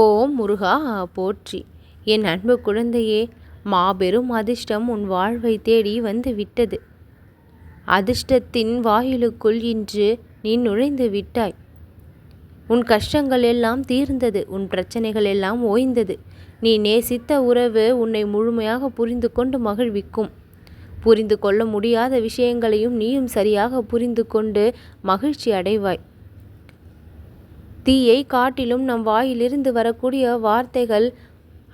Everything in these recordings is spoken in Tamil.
ஓம் முருகா போற்றி. என் அன்பு குழந்தையே மாபெரும் அதிர்ஷ்டம் உன் வாழ்வை தேடி வந்து விட்டது. அதிர்ஷ்டத்தின் வாயிலுக்குள் இன்று நீ நுழைந்து விட்டாய். உன் கஷ்டங்கள் எல்லாம் தீர்ந்தது உன் பிரச்சனைகள் எல்லாம் ஓய்ந்தது. நீ நேசித்த உறவு உன்னை முழுமையாக புரிந்து கொண்டு மகிழ்விக்கும். புரிந்து கொள்ள முடியாத விஷயங்களையும் நீயும் சரியாக புரிந்து கொண்டு மகிழ்ச்சி அடைவாய். தீயை காட்டிலும் நம் வாயிலிருந்து வரக்கூடிய வார்த்தைகள்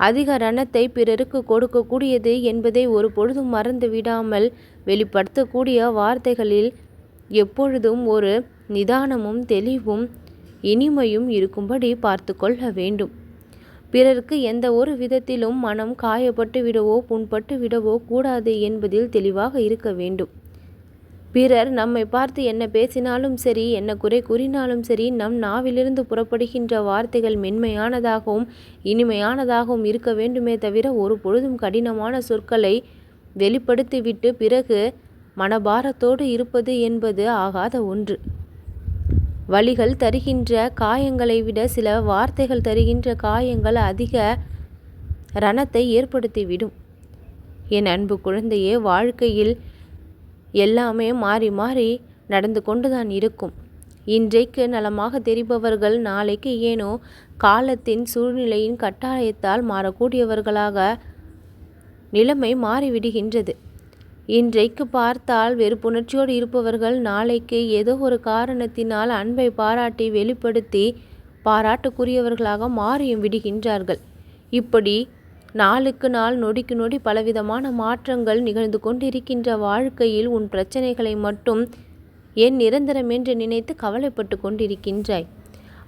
அதிக ரணத்தை பிறருக்கு கொடுக்கக்கூடியது என்பதை ஒரு பொழுதும் மறந்து விடாமல் வெளிப்படுத்தக்கூடிய வார்த்தைகளில் எப்பொழுதும் ஒரு நிதானமும் தெளிவும் இனிமையும் இருக்கும்படி பார்த்து கொள்ள வேண்டும். பிறருக்கு எந்த ஒரு விதத்திலும் மனம் காயப்பட்டு விடவோ புண்பட்டு விடவோ கூடாது என்பதில் தெளிவாக இருக்க வேண்டும். பிறர் நம்மை பார்த்து என்ன பேசினாலும் சரி என்ன குறை கூறினாலும் சரி நம் நாவிலிருந்து புறப்படுகின்ற வார்த்தைகள் மென்மையானதாகவும் இனிமையானதாகவும் இருக்க வேண்டுமே தவிர ஒரு பொழுதும் கடினமான சொற்களை வெளிப்படுத்திவிட்டு பிறகு மனபாரத்தோடு இருப்பது என்பது ஆகாத ஒன்று. வழிகள் தருகின்ற காயங்களை விட சில வார்த்தைகள் தருகின்ற காயங்கள் அதிக ரணத்தை ஏற்படுத்திவிடும். என் அன்பு குழந்தையே வாழ்க்கையில் எல்லாமே மாறி மாறி நடந்து கொண்டுதான் இருக்கும். இன்றைக்கு நலமாக தெரிபவர்கள் நாளைக்கு ஏனோ காலத்தின் சூழ்நிலையின் கட்டாயத்தால் மாறக்கூடியவர்களாக நிலைமை மாறிவிடுகின்றது. இன்றைக்கு பார்த்தால் வெறுப்புணர்ச்சியோடு இருப்பவர்கள் நாளைக்கு ஏதோ ஒரு காரணத்தினால் அன்பை பாராட்டி வெளிப்படுத்தி பாராட்டுக்குரியவர்களாக மாறியும் விடுகின்றார்கள். இப்படி நாளுக்கு நாள் நொடிக்கு நொடி பலவிதமான மாற்றங்கள் நிகழ்ந்து கொண்டிருக்கின்ற வாழ்க்கையில் உன் பிரச்சனைகளை மட்டும் ஏன் நிரந்தரம் என்று நினைத்து கவலைப்பட்டு கொண்டிருக்கின்றாய்.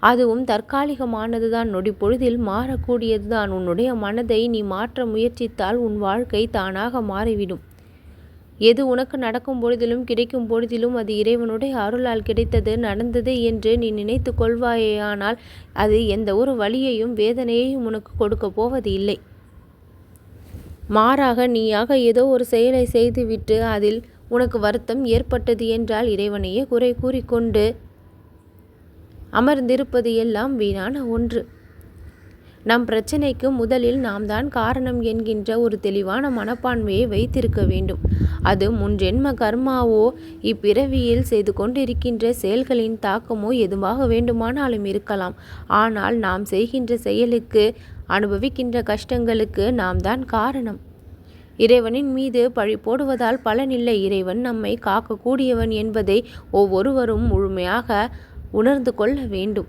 அதுவும் தற்காலிகமானதுதான். நொடி பொழுதில் மாறக்கூடியதுதான். உன்னுடைய மனதை நீ மாற்ற முயற்சித்தால் உன் வாழ்க்கை தானாக மாறிவிடும். எது உனக்கு நடக்கும் பொழுதிலும் கிடைக்கும் பொழுதிலும் அது இறைவனுடைய அருளால் கிடைத்தது நடந்தது என்று நீ நினைத்து கொள்வாயேயானால் அது எந்த ஒரு வழியையும் வேதனையையும் உனக்கு கொடுக்க போவது இல்லை மாறாக நீயாக ஏதோ ஒரு செயலை செய்துவிட்டு அதில் உனக்கு வருத்தம் ஏற்பட்டது என்றால் இறைவனையே குறை கூறிக்கொண்டு அமர்ந்திருப்பது எல்லாம் வீணான ஒன்று. நம் பிரச்சனைக்கு முதலில் நாம் தான் காரணம் என்கின்ற ஒரு தெளிவான மனப்பான்மையை வைத்திருக்க வேண்டும். அது முன்ஜென்ம கர்மாவோ இப்பிறவியில் செய்து கொண்டிருக்கின்ற செயல்களின் தாக்கமோ எதுவாக வேண்டுமானாலும் இருக்கலாம். ஆனால் நாம் செய்கின்ற செயலுக்கு அனுபவிக்கின்ற கஷ்டங்களுக்கு நாம் தான் காரணம். இறைவனின் மீது பழி போடுவதால் பலனில்லை. இறைவன் நம்மை காக்கக்கூடியவன் என்பதை ஒவ்வொருவரும் முழுமையாக உணர்ந்து கொள்ள வேண்டும்.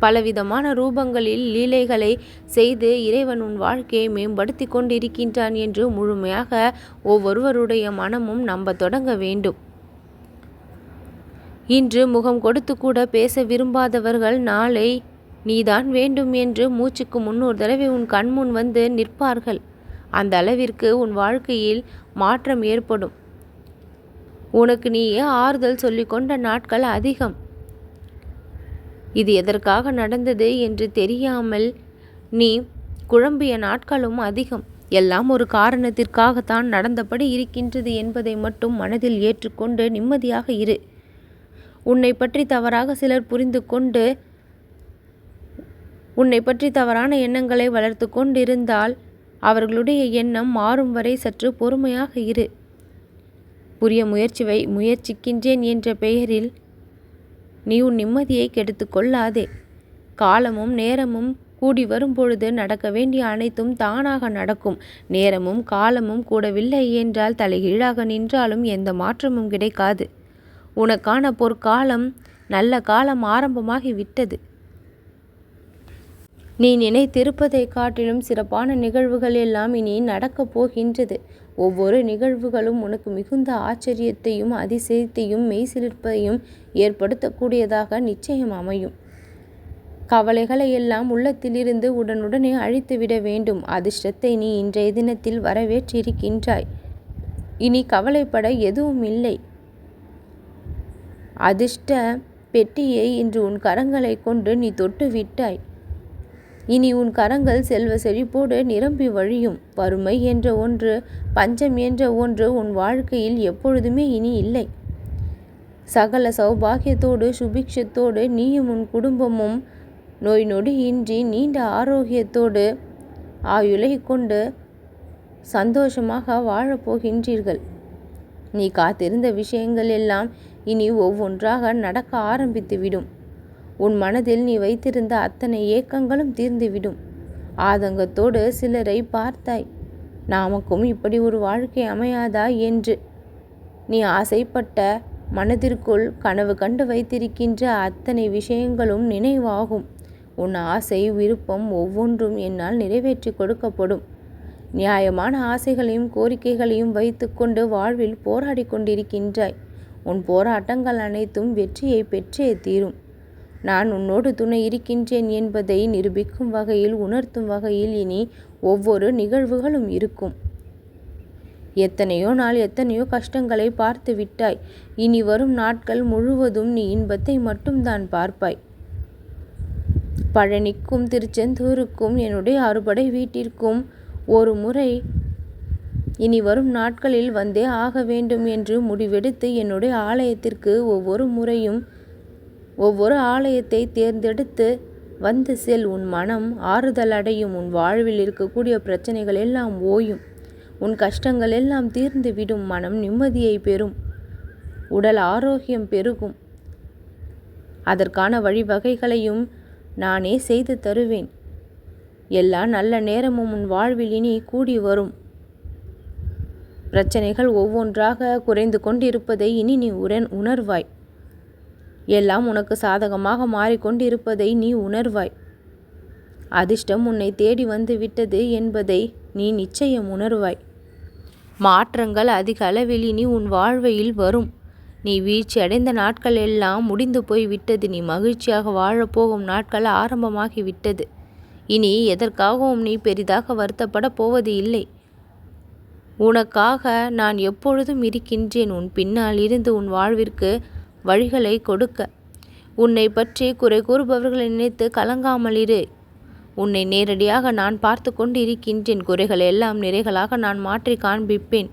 பலவிதமான ரூபங்களில் லீலைகளை செய்து இறைவன் உன் வாழ்க்கையை மேம்படுத்தி கொண்டிருக்கின்றான் என்று முழுமையாக ஒவ்வொருவருடைய மனமும் நம்ப தொடங்க வேண்டும். இன்று முகம் கொடுத்து கூட பேச விரும்பாதவர்கள் நாளை நீதான் வேண்டும் என்று மூச்சுக்கு முன்னூறு தடவை உன் கண்முன் வந்து நிற்பார்கள். அந்த அளவிற்கு உன் வாழ்க்கையில் மாற்றம் ஏற்படும். உனக்கு நீயே ஆறுதல் சொல்லிக்கொண்ட நாட்கள் அதிகம். இது எதற்காக நடந்தது என்று தெரியாமல் நீ குழம்பிய நாட்களும் அதிகம். எல்லாம் ஒரு காரணத்திற்காகத்தான் நடந்தபடி இருக்கின்றது என்பதை மட்டும் மனதில் ஏற்றுக்கொண்டு நிம்மதியாக இரு. உன்னை பற்றி தவறாக சிலர் புரிந்து கொண்டு உன்னை பற்றி தவறான எண்ணங்களை வளர்த்து கொண்டிருந்தால் அவர்களுடைய எண்ணம் மாறும் வரை சற்று பொறுமையாக இரு. புரிய முயற்சிவை முயற்சிக்கின்றேன் என்ற பெயரில் நீ உன் நிம்மதியை கெடுத்து கொள்ளாதே. காலமும் நேரமும் கூடி வரும்பொழுது நடக்க வேண்டிய அனைத்தும் தானாக நடக்கும். நேரமும் காலமும் கூடவில்லை என்றால் தலைகீழாக நின்றாலும் எந்த மாற்றமும் கிடைக்காது. உனக்கான பொற்காலம் நல்ல காலம் ஆரம்பமாகி விட்டது. நீ நினைத்திருப்பதை காட்டிலும் சிறப்பான நிகழ்வுகள் எல்லாம் இனி நடக்கப் போகின்றது. ஒவ்வொரு நிகழ்வுகளும் உனக்கு மிகுந்த ஆச்சரியத்தையும் அதிசயத்தையும் மெய்சிலிர்ப்பையும் ஏற்படுத்தக்கூடியதாக நிச்சயம் அமையும். கவலைகளை எல்லாம் உள்ளத்திலிருந்து உடனுடனே அழித்துவிட வேண்டும். அதிர்ஷ்டத்தை நீ இன்றைய தினத்தில் வரவேற்றிருக்கின்றாய். இனி கவலைப்பட எதுவும் இல்லை. அதிர்ஷ்ட பெட்டியை இன்று உன் கரங்களை கொண்டு நீ தொட்டு விட்டாய் இனி உன் கரங்கள் செல்வ செழிப்போடு நிரம்பி வழியும். வறுமை என்ற ஒன்று பஞ்சம் என்ற ஒன்று உன் வாழ்க்கையில் எப்பொழுதுமே இனி இல்லை. சகல சௌபாகியத்தோடு சுபிக்ஷத்தோடு நீயும் உன் குடும்பமும் நோய் நொடியின்றி நீண்ட ஆரோக்கியத்தோடு ஆயுளை கொண்டு சந்தோஷமாக வாழப்போகின்றீர்கள் நீ காத்திருந்த விஷயங்கள் எல்லாம் இனி ஒவ்வொன்றாக நடக்க ஆரம்பித்துவிடும். உன் மனதில் நீ வைத்திருந்த அத்தனை ஏக்கங்களும் தீர்ந்துவிடும். ஆதங்கத்தோடு சிலரை பார்த்தாய். நாமக்கும் இப்படி ஒரு வாழ்க்கை அமையாதா என்று. நீ ஆசைப்பட்ட மனதிற்குள் கனவு கண்டு வைத்திருக்கின்ற அத்தனை விஷயங்களும் நினைவாகும். உன் ஆசை விருப்பம் ஒவ்வொன்றும் என்னால் நிறைவேற்றி கொடுக்கப்படும். நியாயமான ஆசைகளையும் கோரிக்கைகளையும் வைத்துக்கொண்டு வாழ்வில் போராடி கொண்டிருக்கின்றாய். உன் போராட்டங்கள் அனைத்தும் வெற்றியை பெற்றே தீரும். நான் உன்னோடு துணை இருக்கின்றேன் என்பதை நிரூபிக்கும் வகையில் உணர்த்தும் வகையில் இனி ஒவ்வொரு நிகழ்வுகளும் இருக்கும். எத்தனையோ நாள் எத்தனையோ கஷ்டங்களை பார்த்து விட்டாய். இனி வரும் நாட்கள் முழுவதும் நீ இன்பத்தை மட்டும்தான் பார்ப்பாய். பழனிக்கும் திருச்செந்தூருக்கும் என்னுடைய அறுபடை வீட்டிற்கும் ஒரு முறை இனி வரும் நாட்களில் வந்தே ஆக வேண்டும் என்று முடிவெடுத்து என்னுடைய ஆலயத்திற்கு ஒவ்வொரு முறையும் ஒவ்வொரு ஆலயத்தை தேர்ந்தெடுத்து வந்து செல் உன் மனம் ஆறுதல் அடையும் உன் வாழ்வில் இருக்கக்கூடிய பிரச்சனைகள் எல்லாம் ஓயும் உன் கஷ்டங்கள் எல்லாம் தீர்ந்து விடும் மனம் நிம்மதியை பெறும் உடல் ஆரோக்கியம் பெருகும். அதற்கான வழிவகைகளையும் நானே செய்து தருவேன். எல்லா நல்ல நேரமும் உன் வாழ்வில் இனி கூடி வரும். பிரச்சனைகள் ஒவ்வொன்றாக குறைந்து கொண்டிருப்பதை இனி நீ உரன் உணர்வாய். எல்லாம் உனக்கு சாதகமாக மாறிக்கொண்டிருப்பதை நீ உணர்வாய். அதிர்ஷ்டம் உன்னை தேடி வந்து விட்டது என்பதை நீ நிச்சயம் உணர்வாய். மாற்றங்கள் அதிக அளவில் இனி உன் வாழ்வையில் வரும். நீ வீழ்ச்சி அடைந்த நாட்கள் எல்லாம் முடிந்து போய் விட்டது. நீ மகிழ்ச்சியாக வாழப்போகும் நாட்கள் ஆரம்பமாகி விட்டது. இனி எதற்காகவும் நீ பெரிதாக வருத்தப்பட போவது இல்லை. உனக்காக நான் எப்பொழுதும் இருக்கின்றேன். உன் பின்னால் இருந்து உன் வாழ்விற்கு வழிகளை கொடுக்க. உன்னை பற்றி குறை கூறுபவர்களை நினைத்து கலங்காமல் இரு. உன்னை நேரடியாக நான் பார்த்து கொண்டு இருக்கின்றேன் குறைகள் எல்லாம் நிறைகளாக நான் மாற்றி காண்பிப்பேன்.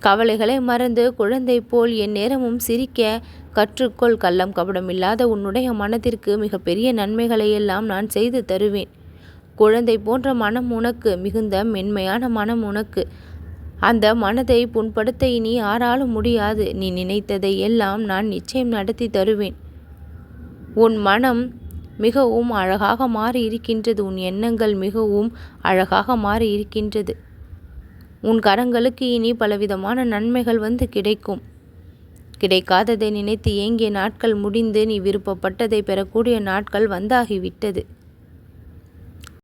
கவலைகளை மறந்து குழந்தை போல் என் நேரமும் சிரிக்க கற்றுக்கொள். கள்ளம் கபடம் இல்லாத உன்னுடைய மனத்திற்கு மிகப்பெரிய நன்மைகளை எல்லாம் நான் செய்து தருவேன். குழந்தை போன்ற மனம் உனக்கு மிகுந்த மென்மையான மனம் உனக்கு. அந்த மனதை புண்படுத்த இனி யாராலும் முடியாது. நீ நினைத்ததை எல்லாம் நான் நிச்சயம் நடத்தி தருவேன். உன் மனம் மிகவும் அழகாக மாறி இருக்கின்றது உன் எண்ணங்கள் மிகவும் அழகாக மாறி இருக்கின்றது உன் கரங்களுக்கு இனி பலவிதமான நன்மைகள் வந்து கிடைக்கும். கிடைக்காததை நினைத்து ஏங்கிய நாட்கள் முடிந்து நீ விருப்பப்பட்டதை பெறக்கூடிய நாட்கள் வந்தாகிவிட்டது.